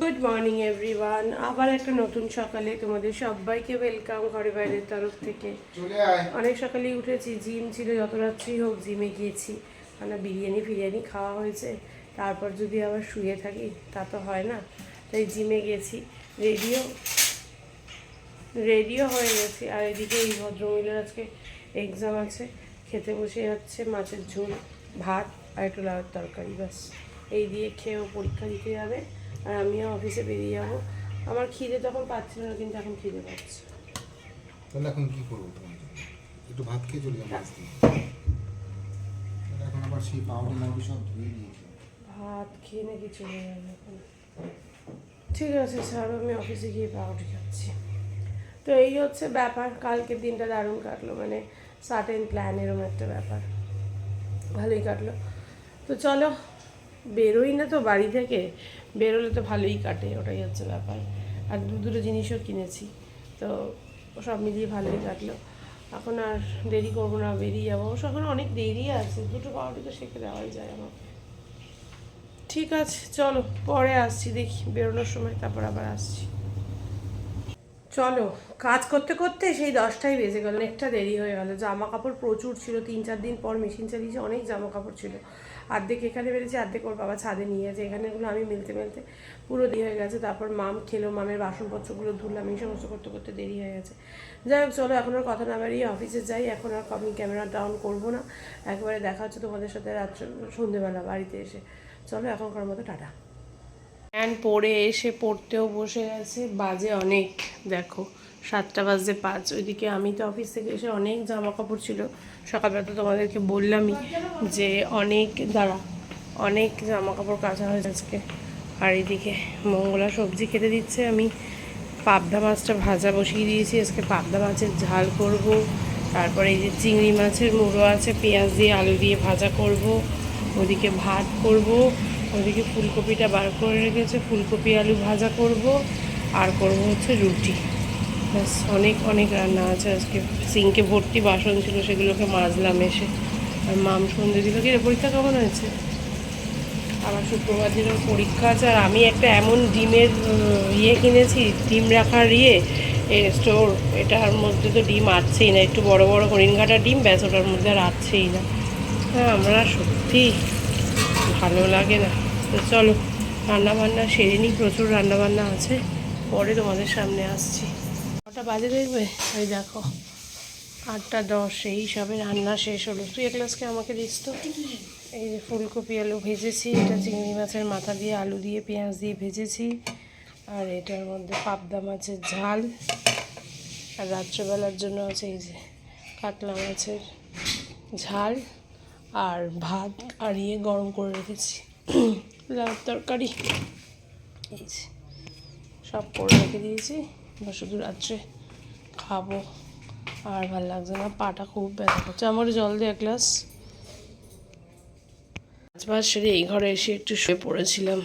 Good morning everyone আবার একটা নতুন সকালে তোমাদের সবাইকে ওয়েলকাম ঘরে বাইরের তরফ থেকে। অনেক সকালেই উঠেছি জিম ছিল যত রাত্রি হোক জিমে গিয়েছি। মানে বিরিয়ানি ফিরিয়ানি খাওয়া হয়েছে। তারপর যদি আবার শুয়ে থাকি তা তো হয় না। তাই জিমে গেছি। রেডিও রেডিও হয়ে গেছি। আর এদিকে এই ভদ্রমহিলার আজকে এক্সাম আছে। খেতে বসে যাচ্ছে মাছের ঝোল ভাত আর একটু লাউয়ের তরকারি ব্যাস। এই দিয়ে খেয়েও পরীক্ষা দিতে যাবে। আর আমিও অফিসে বেরিয়ে যাব। আমার খিদে তখন পাচ্ছিল না কিন্তু এখন খিদে পাচ্ছে। তাহলে এখন কি করব তোমার জন্য একটু ভাত খেয়ে চলে যাব আজকে। এখন আবার সেই মাউডি সব ধুয়ে ভাত খেয়ে নাকি চলে যাবে এখন। ঠিক আছে স্যার আমি অফিসে গিয়ে পাউরুটি খাচ্ছি। তো এই হচ্ছে ব্যাপার কালকের দিনটা দারুণ কাটলো মানে সার্টেন প্ল্যান এরকম একটা ব্যাপার। ভালোই কাটলো। তো চলো বেরোই না তো বাড়ি থেকে, বেরোলে তো ভালোই কাটে, ওটাই হচ্ছে ব্যাপার। আর দু দুটো জিনিসও কিনেছি, তো সব মিলিয়ে ভালোই কাটলো। এখন আর দেরি করব না, বেরিয়ে যাব। অবশ্য এখন অনেক দেরি আছে, দুটো পাউরুটি তো শেখে দেওয়াই যায় আমার ঠিক আছে, চলো, পরে আসছি, দেখি, বেরোনোর সময়, তারপর আবার আসছি। চলো, কাজ করতে করতে সেই দশটাই বেজে গেল, অনেকটা দেরি হয়ে গেল। জামা কাপড় প্রচুর ছিল, তিন চার দিন পর মেশিন চালিয়েছে, অনেক জামা কাপড় ছিল। অর্ধেক এখানে বেড়েছে, অর্ধেক ওর বাবা ছাদে নিয়ে গেছে, এখানেগুলো আমি মিলতে মিলতে পুরো দেরি হয়ে গেছে। তারপর মাম খেলো, মামের বাসনপত্রগুলো ধুলাম, এই সমস্ত করতে করতে দেরি হয়ে গেছে। যাই হোক, চলো, এখন আর কথা না বাড়িয়ে অফিসে যাই, এখন আর আমি ক্যামেরা ডাউন করব না। একবারে দেখা হচ্ছে তোমাদের সাথে রাত্রে, সন্ধেবেলা বাড়িতে এসে। চলো, এখনকার মতো, টাটা। প্যান্ট পরে এসে পড়তেও বসে গেছে। বাজে অনেক, দেখো, সাতটা বাজে পাঁচ। ওইদিকে আমি তো অফিস থেকে এসে অনেক জামা কাপড় ছিল। সকালবেলা তো তোমাদেরকে বললামই যে অনেক, দাঁড়া, অনেক জামা কাপড় কাচা হয়েছে আজকে। আর এদিকে মঙ্গলা সবজি খেতে দিচ্ছে। আমি পাবদা মাছটা ভাজা বসিয়ে দিয়েছি। আজকে পাবদা মাছের ঝাল করব। তারপরে এই যে চিংড়ি মাছের মুড়ো আছে, পেঁয়াজ দিয়ে আলু দিয়ে ভাজা করব। ওদিকে ভাত করব। ওদিকে ফুলকপিটা বার করে রেখেছে। ফুলকপি, আলু ভাজা করব। আর করব হচ্ছে রুটি। ব্যাস, অনেক অনেক রান্না আছে আজকে। সিঙ্কে ভর্তি বাসন ছিল, সেগুলোকে মাজলাম এসে। আর মাম সন্ধে দিল কি পরীক্ষা কেমন হয়েছে? আবার শুক্রবার দিনের পরীক্ষা আছে। আর আমি একটা এমন ডিমের ইয়ে কিনেছি, ডিম রাখার ইয়ে স্টোর। এটার মধ্যে তো ডিম আছেই না। একটু বড় বড় হরিণঘাটা ডিম, ব্যাস, ওটার মধ্যে আর আছেই না। হ্যাঁ আমরা সত্যি ভালো লাগে না। তো চলো রান্না বান্না সেরে নিই, প্রচুর রান্না বান্না আছে। পরে তোমাদের সামনে আসছি। কটা বাজে দেখবে? ওই দেখো, আটটা দশ, এই সবে রান্না শেষ হলো। তুই এক গ্লাসকে আমাকে দিস তো। এই যে ফুলকপি আলু ভেজেছি, এটা চিংড়ি মাছের মাথা দিয়ে আলু দিয়ে পেঁয়াজ দিয়ে ভেজেছি, আর এটার মধ্যে পাবদা মাছের ঝাল। আর রাত্রেবেলার জন্য আছে এই যে কাতলা মাছের ঝাল। আর ভাত আর ইয়ে গরম করে রেখেছি। লাউ তরকারি। সব করে রেখে দিয়েছি। এবার শুধু রাত্রে খাব। আর ভালো লাগছে না, পাটা খুব ব্যথা করছে। আমার জল দে এক গ্লাস। পাঁচবার সেরে এই ঘরে এসে একটু শুয়ে পড়েছিলাম।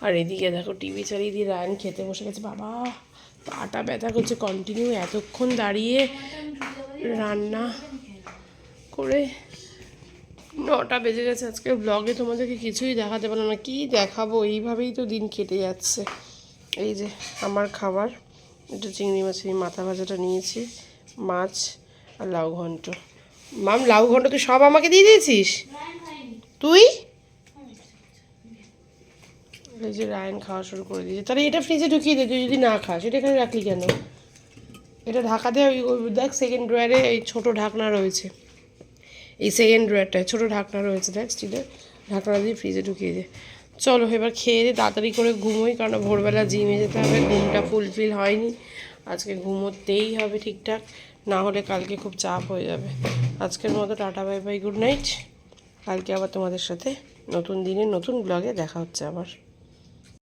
আর এদিকে দেখো, টিভি চালিয়ে দিয়ে রায়ন খেতে বসে গেছে। বাবা, পাটা ব্যথা করছে। কন্টিনিউ এতক্ষণ দাঁড়িয়ে রান্না করে নটা বেজে গেছে আজকে ব্লগে তোমাদেরকে কিছুই দেখাতে পারলাম না। কী দেখাবো? এইভাবেই তো দিন কেটে যাচ্ছে। এই যে, আমার খাবার। এটা চিংড়ি মাছের মাথা ভাজাটা নিয়েছি। মাছ আর লাউ ঘন্ট। মাম, লাউ ঘন্টকে সব আমাকে দিয়ে দিয়েছিস? তুই? এই যে, রায়ন খাওয়া শুরু করে দিয়েছে। তাহলে এটা ফ্রিজে ঢুকিয়ে দে, তুই যদি না খাস। এটা এখানে রাখলি কেন? এটা ঢাকা দিয়ে ওই দেখ সেকেন্ড ড্রয়ারে এই ছোটো ঢাকনা রয়েছে। এই সেকেন্ড ড্রয়ারটায় ছোটো ঢাকনা রয়েছে, দেখ, স্টিলের ঢাকনা দিয়ে ফ্রিজে ঢুকিয়ে দে। চলো, এবার খেয়ে দিয়ে তাড়াতাড়ি করে ঘুমোই, কারণ ভোরবেলা জিমে যেতে হবে, ঘুমটা ফুলফিল হয়নি। আজকে ঘুমোতেই হবে ঠিকঠাক, না হলে কালকে খুব চাপ হয়ে যাবে। আজকের মতো tata, bye bye, good night. কালকে আবার তোমাদের সাথে নতুন দিনে নতুন ব্লগে দেখা হচ্ছে আবার।